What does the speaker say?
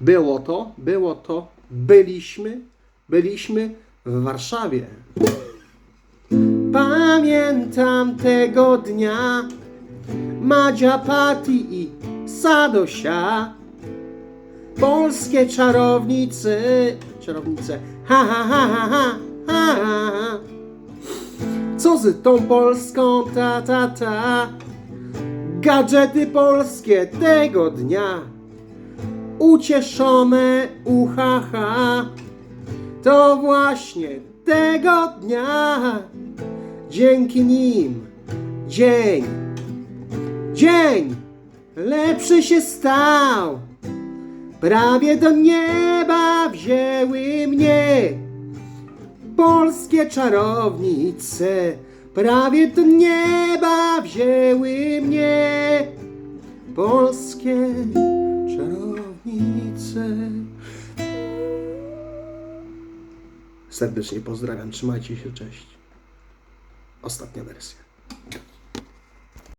Było to, było to, byliśmy, byliśmy w Warszawie. Pamiętam tego dnia Madzia, Patty i Sadosia Polskie czarownice Czarownice Ha ha ha ha ha ha ha. Co z tą Polską ta ta ta? Gadżety polskie tego dnia Ucieszone uhaha To właśnie tego dnia Dzięki nim dzień, dzień lepszy się stał. Prawie do nieba wzięły mnie polskie czarownice. Prawie do nieba wzięły mnie polskie Serdecznie pozdrawiam, trzymajcie się, cześć. Ostatnia wersja.